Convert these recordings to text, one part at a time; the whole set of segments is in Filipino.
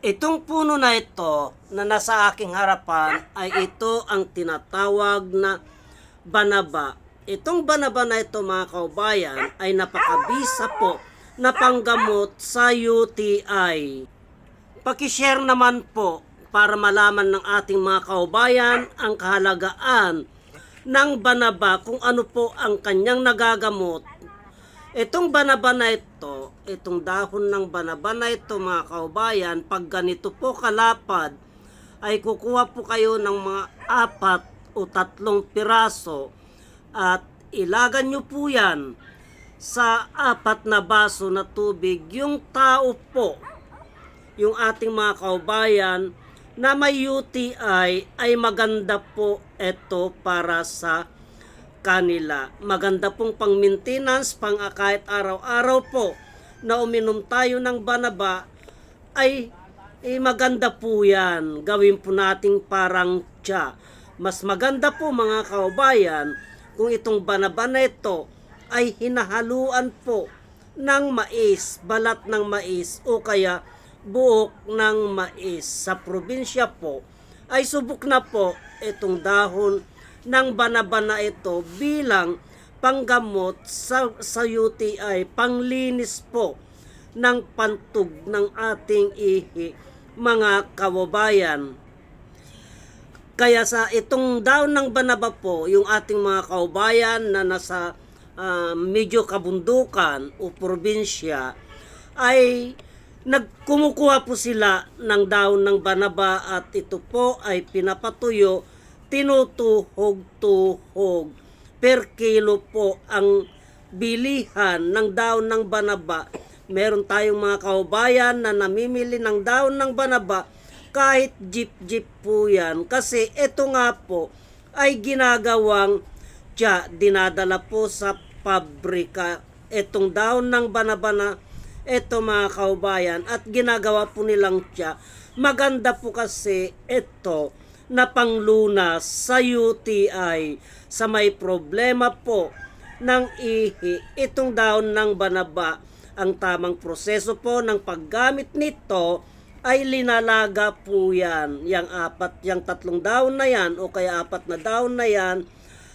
Itong puno na ito na nasa aking harapan ay ito ang tinatawag na banaba. Itong banaba na ito mga kaubayan ay napakabisa po na panggamot sa UTI. Pakishare naman po para malaman ng ating mga kaubayan ang kahalagaan ng banaba kung ano po ang kanyang nagagamot Itong banaba na ito, itong dahon ng banaba na ito mga kaubayan, pag ganito po kalapad, ay kukuha po kayo ng mga apat o tatlong piraso at ilagan nyo po yan sa apat na baso na tubig. Yung tao po, yung ating mga kaubayan na may UTI ay maganda po ito para sa kanila. Maganda pong pang maintenance, pang ah, kahit araw-araw po na uminom tayo ng banaba ay eh, maganda po yan. Gawin po nating parang tsa. Mas maganda po mga kaubayan kung itong banaba na ito ay hinahaluan po ng mais, balat ng mais o kaya buhok ng mais sa probinsya po ay subok na po itong dahon ng banaba na ito bilang panggamot sa, sa UTI, panglinis po ng pantog ng ating ihi, mga kababayan. Kaya sa itong daon ng banaba po, yung ating mga kaubayan na nasa ah, medyo kabundukan o probinsya, ay nagkumukuha po sila ng daon ng banaba at ito po ay pinapatuyo, tinutuhog-tuhog. Per kilo po ang bilihan ng daon ng banaba. Meron tayong mga kaubayan na namimili ng daon ng banaba kahit jeep-jeep po yan. Kasi ito nga po ay ginagawang tya, dinadala po sa pabrika. Itong daon ng banabana, ito mga kaubayan, at ginagawa po nilang tya. Maganda po kasi ito na panglunas sa UTI sa may problema po ng ihi. Itong daon ng banaba, ang tamang proseso po ng paggamit nito ay linalaga po yan. Yang apat, yang tatlong daon na yan o kaya apat na daon na yan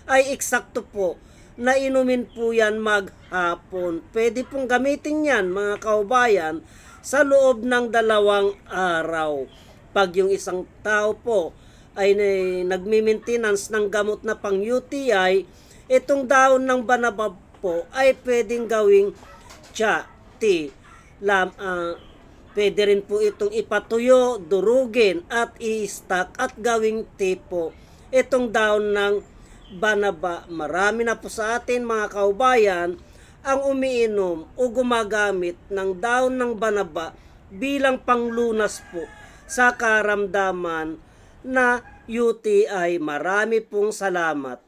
ay eksakto po na inumin po yan maghapon. Pwede pong gamitin yan mga kaubayan sa loob ng dalawang araw. Pag yung isang tao po ay na- nagmi-maintenance ng gamot na pang UTI, itong daon ng banabab po ay pwedeng gawing tsa, tea, lam, ah, pwede rin po itong ipatuyo, durugin at i-stack at gawing tea po. Itong daon ng banaba, marami na po sa atin mga kaubayan ang umiinom o gumagamit ng daon ng banaba bilang panglunas po sa karamdaman na UTI. Marami pong salamat.